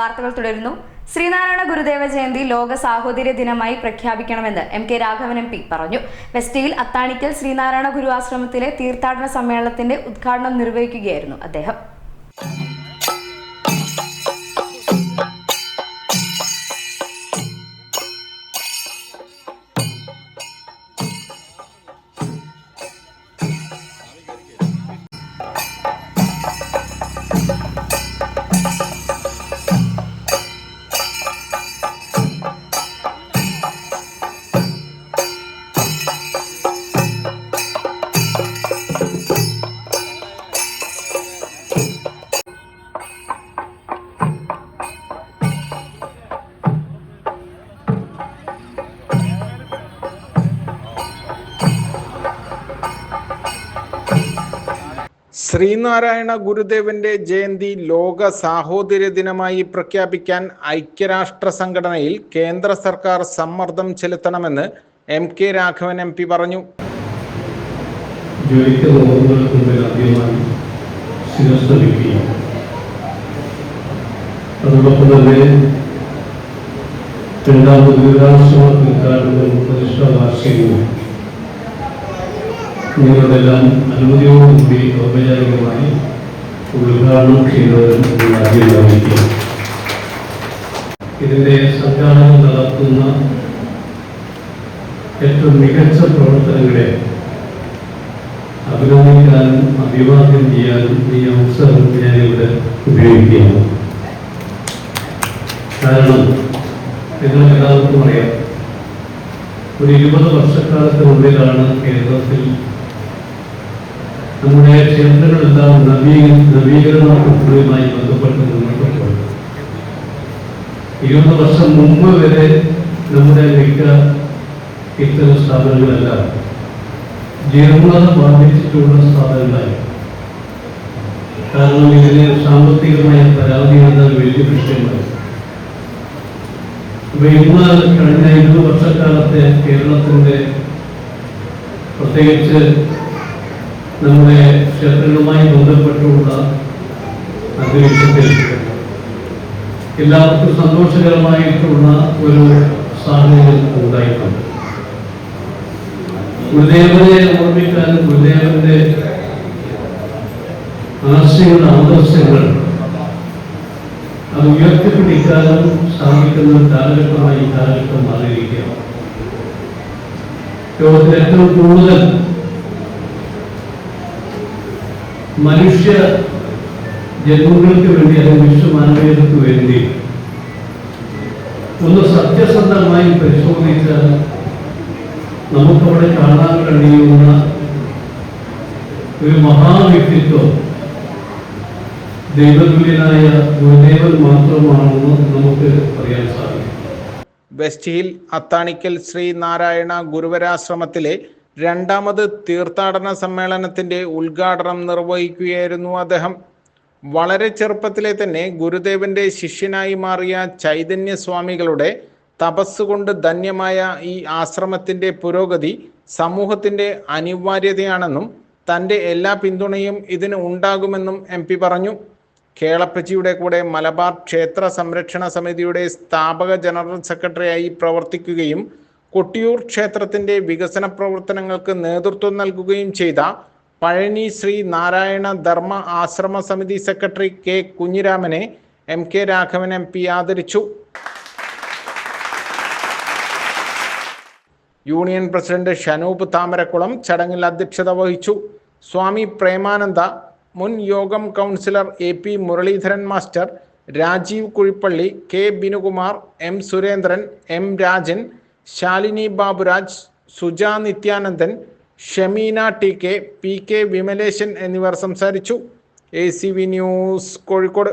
വാർത്തകൾ തുടരുന്നു. ശ്രീനാരായണ ഗുരുദേവ ജയന്തി ലോക സാഹോദര്യ ദിനമായി പ്രഖ്യാപിക്കണമെന്ന് M K Raghavan M P പറഞ്ഞു. വെസ്റ്റിയിൽ അത്താണിക്കൽ ശ്രീനാരായണ ഗുരു ആശ്രമത്തിലെ തീർത്ഥാടന സമ്മേളനത്തിന്റെ ഉദ്ഘാടനം നിർവഹിക്കുകയായിരുന്നു അദ്ദേഹം. ശ്രീനാരായണ ഗുരുദേവന്റെ ജയന്തി ലോക സാഹോദര്യ ദിനമായി പ്രഖ്യാപിക്കാൻ ഐക്യരാഷ്ട്ര സംഘടനയിൽ കേന്ദ്ര സർക്കാർ സമ്മർദ്ദം ചെലുത്തണമെന്ന് M K Raghavan M P പറഞ്ഞു. അതോടൊപ്പം തന്നെ നിങ്ങളുടെല്ലാം അനുമതിയോടുകൂടി ഔപചാരികമായി ഉദ്ഘാടനം ചെയ്യുന്നതിന് ഇതിന്റെ സംഘാടനം നടത്തുന്ന ഏറ്റവും മികച്ച പ്രവർത്തനങ്ങളെ അഭിനന്ദിക്കാനും അഭിവാദ്യം ചെയ്യാനും ഈ അവസരം ഞാനിവിടെ ഉപയോഗിക്കുകയാണ്. കാരണം നിങ്ങൾക്ക് എല്ലാവർക്കും അറിയാം ഒരു ഇരുപത് വർഷക്കാലത്തിനുള്ളിലാണ് കേരളത്തിൽ നമ്മുടെ ക്ഷേത്രങ്ങളെല്ലാം നവീ നവീകരണ പ്രക്രിയയുമായി ബന്ധപ്പെട്ട് ഇരുപത് വർഷം മുമ്പ് വരെ നമ്മുടെ മിക്ക ഇത്തരം സ്ഥാപനങ്ങളെല്ലാം. ജീർണത ബാധിച്ചിട്ടുള്ള സ്ഥാപനങ്ങളായി. കാരണം ഇതിന് സാമ്പത്തികമായ പരാതി എന്നാൽ വലിയ വിഷയമാണ് അപ്പൊ ഇന്ന് കഴിഞ്ഞ ഇരുപത് വർഷക്കാലത്തെ കേരളത്തിന്റെ പ്രത്യേകിച്ച് നമ്മുടെ ക്ഷേത്രങ്ങളുമായി ബന്ധപ്പെട്ടുള്ള അന്തരീക്ഷത്തിൽ എല്ലാവർക്കും സന്തോഷകരമായിട്ടുള്ള ഒരു സാഹചര്യം ഉണ്ടായിട്ടുണ്ട്. ഗുരുദേവനെ ഓർമ്മിക്കാനും ഗുരുദേവന്റെ ആശയങ്ങൾ ആദർശങ്ങൾ അത് ഉയർത്തിപ്പിടിക്കാനും സാധിക്കുന്ന കാലഘട്ടമായി കാലഘട്ടം മാറിയിരിക്കുക ലോകത്തിൽ ഏറ്റവും കൂടുതൽ മനുഷ്യ ജന്മങ്ങൾക്ക് വേണ്ടി അല്ലെങ്കിൽ വിശ്വമാനവീയതയ്ക്ക് വേണ്ടി ഒന്ന് സത്യസന്ധമായി പരിശോധിച്ച് നമുക്കവിടെ കാണാൻ കഴിയുന്ന ഒരു മഹാവ്യക്തിത്വം ദൈവതുല്യനായ ഗുരുദേവൻ മാത്രമാണെന്ന് നമുക്ക് പറയാൻ സാധിക്കും. വെസ്റ്റ് ഹിൽ അത്താണിക്കൽ ശ്രീ നാരായണ ഗുരുവരാശ്രമത്തിലെ രണ്ടാമത് തീർത്ഥാടന സമ്മേളനത്തിന്റെ ഉദ്ഘാടനം നിർവഹിക്കുകയായിരുന്നു അദ്ദേഹം. വളരെ ചെറുപ്പത്തിലെ തന്നെ ഗുരുദേവന്റെ ശിഷ്യനായി മാറിയ ചൈതന്യ സ്വാമികളുടെ തപസ്സുകൊണ്ട് ധന്യമായ ഈ ആശ്രമത്തിന്റെ പുരോഗതി സമൂഹത്തിന്റെ അനിവാര്യതയാണെന്നും തന്റെ എല്ലാ പിന്തുണയും ഇതിന് ഉണ്ടാകുമെന്നും എം പി പറഞ്ഞു. കേളപ്പച്ചിയുടെ കൂടെ മലബാർ ക്ഷേത്ര സംരക്ഷണ സമിതിയുടെ സ്ഥാപക ജനറൽ സെക്രട്ടറിയായി പ്രവർത്തിക്കുകയും കൊട്ടിയൂർ ക്ഷേത്രത്തിന്റെ വികസന പ്രവർത്തനങ്ങൾക്ക് നേതൃത്വം നൽകുകയും ചെയ്ത പഴനി ശ്രീ നാരായണ ധർമ്മ ആശ്രമ സമിതി secretary K കുഞ്ഞിരാമനെ M K Raghavan M P ആദരിച്ചു. യൂണിയൻ പ്രസിഡന്റ് ഷനൂപ് താമരക്കുളം ചടങ്ങിൽ അധ്യക്ഷത വഹിച്ചു. സ്വാമി പ്രേമാനന്ദ മുൻ Yogam councillor A P Muraleedharan master Rajeev Kuzhippally K Binukumar M Surendran M Rajan Shalini Baburaj Suja Nithyanandan Shameena T K P K Vimaleshan എന്നിവർ സംസാരിച്ചു. A C V news Kozhikode.